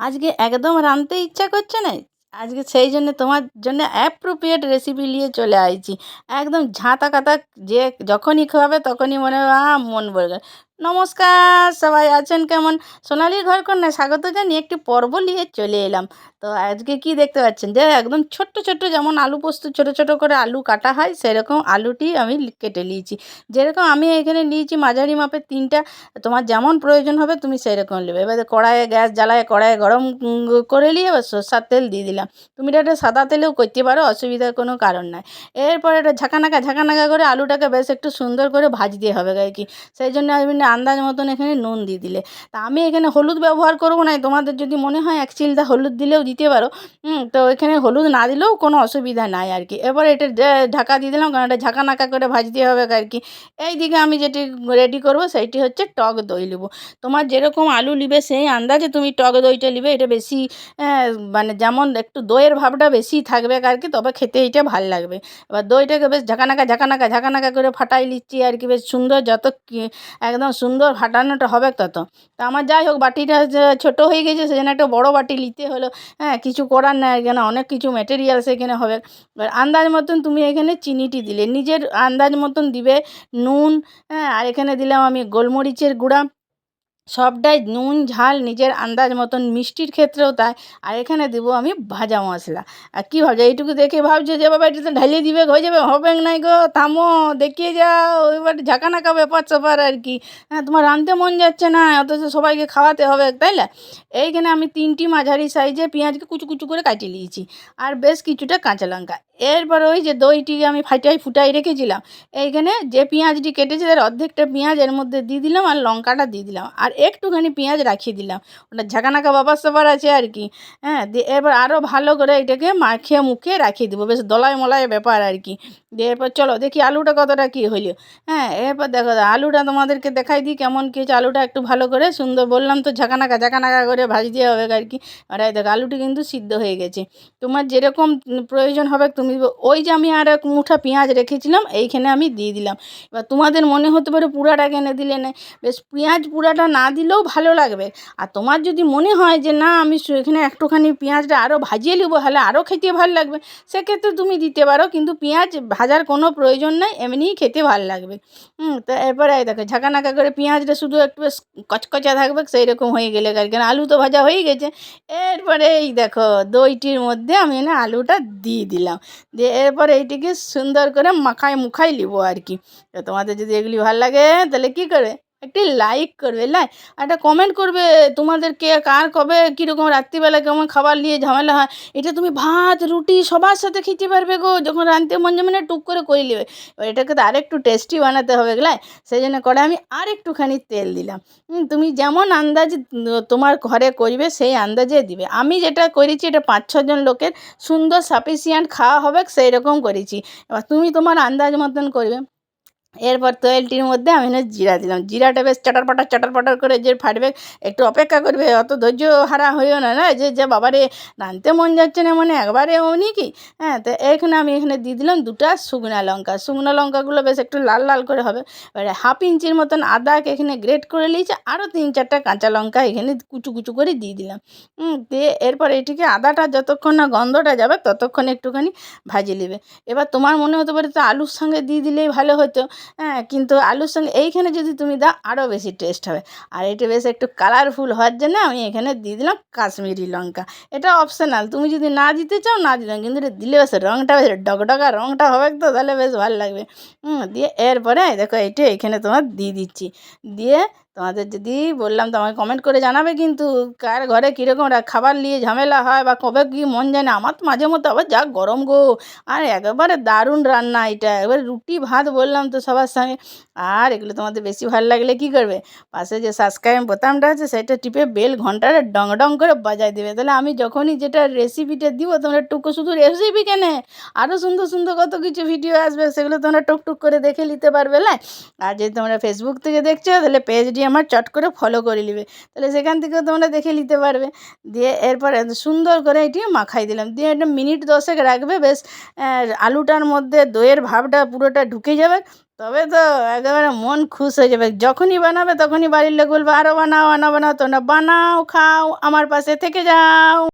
আজকে একদম রাঁধতে ইচ্ছা করছে না? আজকে সেই জন্য তোমার জন্য অ্যাপ্রোপ্রিয়েট রেসিপি নিয়ে চলে আসছি একদম ঝাঁতা কাতা যে যখনই খাবে তখনই মনে হবে মন গেল। নমস্কার, সবাই আছেন কেমন? সোনালির ঘরকন্যায় স্বাগত জানিয়ে একটি পর্ব নিয়ে চলে এলাম। তো আজকে কি দেখতে পাচ্ছেন? যে একদম ছোট্ট ছোট্ট যেমন আলু পোস্ত, ছোটো ছোটো করে আলু কাটা হয়, সেরকম আলুটি আমি কেটে নিয়েছি। যেরকম আমি এখানে নিয়েছি মাঝারি মাপের তিনটা, তোমার যেমন প্রয়োজন হবে তুমি সেরকম নেবে। এবারে কড়াইয়ে গ্যাস জ্বালায় কড়াইয়ে গরম করে নিয়ে এবার সরষার তেল দিয়ে দিলাম। তুমি এটা সাদা তেলেও করতে পারো, অসুবিধার কোনো কারণ নাই। এরপর এটা ঝাঁকানাকা ঝাঁকানাকা করে আলুটাকে বেশ একটু সুন্দর করে ভাজতে হবে আর কি। সেই জন্য আমি আন্দাজ মতন এখানে নুন দিয়ে দিলে। তা আমি এখানে হলুদ ব্যবহার করব না, তোমাদের যদি মনে হয় এক চিলটা হলুদ দিলেও দিতে পারো। তো এখানে হলুদ না দিলেও কোনো অসুবিধা নাই আর কি। এবার এটা ঢাকা দিয়ে দিলাম, কারণ এটা ঝাঁকানাকা করে ভাজতে হবে আর কি। এইদিকে আমি যেটি রেডি করব, সেইটি হচ্ছে টক দই নেব তোমার যেরকম আলু নিবে সেই আন্দাজে তুমি টক দইটা নিবে এটা বেশি মানে যেমন একটু দইয়ের ভাবটা বেশি থাকবে আর কি, তবে খেতে এইটা ভালো লাগবে। এবার দইটাকে বেশ ঝাঁকানাকা ঝাঁকানাকা ঝাঁকানাকা করে ফাটাই নিচ্ছি আর কি, বেশ সুন্দর, যত একদম সুন্দর ফাটানোটা হবে তত তা। আমার যাই হোক, বাটিটা ছোট হয়ে গেছে, সেজন্য একটা বড় বাটি নিতে হলো। হ্যাঁ কিছু করার নেই এখানে অনেক কিছু ম্যাটেরিয়াল সেখানে হবে? এবার আন্দাজ মতন তুমি এখানে চিনিটি দিলে। নিজের আন্দাজ মতন দিবে, নুন হ্যাঁ আর এখানে দিলাম আমি গোলমরিচের গুঁড়া। সবটাই নুন, ঝাল, নিজের আন্দাজ মতন মিষ্টির ক্ষেত্রেও তাই। আর এখানে দেবো আমি ভাজা মশলা। আর কী ভাবছ? এইটুকু দেখে ভাবছ যে, বাবা, এটা তো ঢালিয়ে দিবে, হয়ে যাবে, হবে নাই গো, থামো, দেখিয়ে যাও, এবার ঝাঁকানাকা ব্যাপার স্যাপার আর কি। হ্যাঁ তোমার রাঁধতে মন যাচ্ছে না, অথচ সবাইকে খাওয়াতে হবে, তাই না? এইখানে আমি তিনটি মাঝারি সাইজে পেঁয়াজকে কুচু কুচু করে কাটিয়ে নিয়েছি। আর বেশ কিছুটা কাঁচা লঙ্কা। এরপর ওই যে দইটি আমি ফাটাই ফুটাই রেখেছিলাম। এইখানে যে পেঁয়াজটি কেটেছে তার অর্ধেকটা পেঁয়াজ এর মধ্যে দিয়ে দিলাম আর লঙ্কাটা দিয়ে দিলাম। আর একটুখানি পেঁয়াজ রাখিয়ে দিলাম। ওটা ঝাঁকানাকা বাবার সবার আছে আর কি। হ্যাঁ দিয়ে এবার আরও ভালো করে এটাকে মাখিয়ে মুখিয়ে রাখিয়ে দেবো। বেশ দলায় মলায় ব্যাপার আর কি। দিয়ে এরপর চলো দেখি আলুটা কতটা কী হইল। হ্যাঁ এরপর দেখো আলুটা তোমাদেরকে দেখাই দিই কেমন কী হচ্ছে আলুটা একটু ভালো করে সুন্দর বললাম তো ঝাঁকানাকা ঝাঁকানাকা করে ভাজতে হবে আর কি। আর দেখো, আলুটি কিন্তু সিদ্ধ হয়ে গেছে। তোমার যেরকম প্রয়োজন হবে তুমি ওই যে আমি আর এক মুঠা পেঁয়াজ রেখেছিলাম, এইখানে আমি দিয়ে দিলাম। এবার তোমাদের মনে হতে পারে পুরাটা কেনে দিলে না। বেশ, পেঁয়াজ পুরাটা না দিলেও ভালো লাগবে। আর তোমার যদি মনে হয় যে না, আমি এখানে একটুখানি পেঁয়াজটা আরও ভাজিয়ে নেব তাহলে আরও খেতে ভালো লাগবে। সেক্ষেত্রে তুমি দিতে পারো, কিন্তু পেঁয়াজ ভাজার কোনো প্রয়োজন নাই, এমনিই খেতে ভালো লাগবে। হুম, তো এরপরে দেখো ঝাঁকানাকা করে পেঁয়াজটা শুধু একটু বেশ কচকচা থাকবে সেই রকম হয়ে গেলে আর কেন আলু তো ভাজা হয়ে গেছে। এরপরে এই দেখো, দইটির মধ্যে আমি না আলুটা দিয়ে দিলাম। দিয়ে এরপরে এইটিকে সুন্দর করে মাখায় মুখাই নিব আর কি। তো তোমাদের যদি এগুলি ভালো লাগে, তাহলে কী করবে একটি লাইক করবে, লাই? একটা কমেন্ট করবে তোমাদের কে কার কবে, কীরকম রাত্রিবেলা কেমন খাবার নিয়ে ঝামেলা হয়? এটা তুমি ভাত, রুটি সবার সাথে খেতে পারবে গো, যখন রাঁধতে মন যাবে টুক করে করে নেবে। এবার এটাকে তো আরেকটু টেস্টি বানাতে হবে গলাই সেই জন্য করে আমি আর একটুখানি তেল দিলাম। তুমি যেমন আন্দাজ তোমার ঘরে করবে, সেই আন্দাজে দিবে। আমি যেটা করেছি, এটা পাঁচ ছজন লোকের সুন্দর সাফিসিয়েন্ট খাওয়া হবে সেই রকম করেছি। এবার তুমি তোমার আন্দাজ মতন করবে। এরপর তেলটির মধ্যে আমি না জিরা দিলাম। জিরাটা বেশ চটার পটার চটার পটার করে যে ফাটবে, একটু অপেক্ষা করবে, অত ধৈর্য হারা হইও না না? যে যে বাবারে রাঁধতে মন যাচ্ছে না মানে একবারে উনি কি? হ্যাঁ তো এখানে আমি এখানে দিয়ে দিলাম দুটা শুকনা লঙ্কা। শুকনো লঙ্কাগুলো বেশ একটু লাল লাল করে হবে। এবারে হাফ ইঞ্চির মতন আদাকে এখানে গ্রেট করে নিয়েছি, আরও তিন চারটা কাঁচা লঙ্কা এখানে কুচু কুচু করে দিয়ে দিলাম। দিয়ে এরপর এটিকে আদাটা যতক্ষণ না গন্ধটা যাবে, ততক্ষণ একটুখানি ভাজি নেবে। এবার তোমার মনে হতে পারে তো আলুর সঙ্গে দিয়ে দিলেই ভালো হতো। হ্যাঁ কিন্তু আলুর সঙ্গে এইখানে যদি তুমি দাও আরও বেশি টেস্ট হবে। আর এটা বেশ একটু কালারফুল হওয়ার জন্য আমি এখানে দিয়ে দিলাম কাশ্মীরি লঙ্কা। এটা অপশনাল তুমি যদি না দিতে চাও, না দিলাম কিন্তু এটা দিলে বেশ রঙটা বেশ ডগডগা রঙটা হবে তো, তাহলে বেশ ভালো লাগবে। হুম, দিয়ে এরপরে দেখো এইটা এখানে তোমার দিয়ে দিচ্ছি। দিয়ে তোমাদের যদি বললাম তো আমাকে কমেন্ট করে জানাবে কিন্তু কার ঘরে কীরকম খাবার নিয়ে ঝামেলা হয় বা কবে কী মন যায় না? আমার তো মাঝে মধ্যে আবার যা গরম গো। আর একেবারে দারুণ রান্না এটা। এবার রুটি, ভাত বললাম তো সবার সঙ্গে। আর এগুলো তোমাদের বেশি ভালো লাগলে কি করবে? পাশে যে সাবস্ক্রাইব বোতামটা আছে সেটা টিপে বেল ঘন্টাটা ডং ডং করে বাজাই দেবে। তাহলে আমি যখনই যেটা রেসিপিটা দিব তোমরা টুকু শুধু রেসিপি কেনে? আরও সুন্দর সুন্দর কত কিছু ভিডিও আসবে সেগুলো তোমরা টুকটুক করে দেখে নিতে পারবে, না? আর যদি তোমরা ফেসবুক থেকে দেখছ তাহলে পেজটি আমার চট করে ফলো করে নেবে। তাহলে সেখান থেকেও তোমরা দেখে নিতে পারবে। দিয়ে এরপরে সুন্দর করে এটি মাখাই দিলাম। দিয়ে একটা মিনিট দশেক রাখবে, বেশ আলুটার মধ্যে দইয়ের ভাবটা পুরোটা ঢুকে যাবে। তবে তো একেবারে মন খুশ হয়ে যাবে। যখনই বানাবে তখনই বাড়ির লোক বলবে আরও বানাও আনা বানাও, তোমরা বানাও, খাও, আমার পাশে থেকে যাও।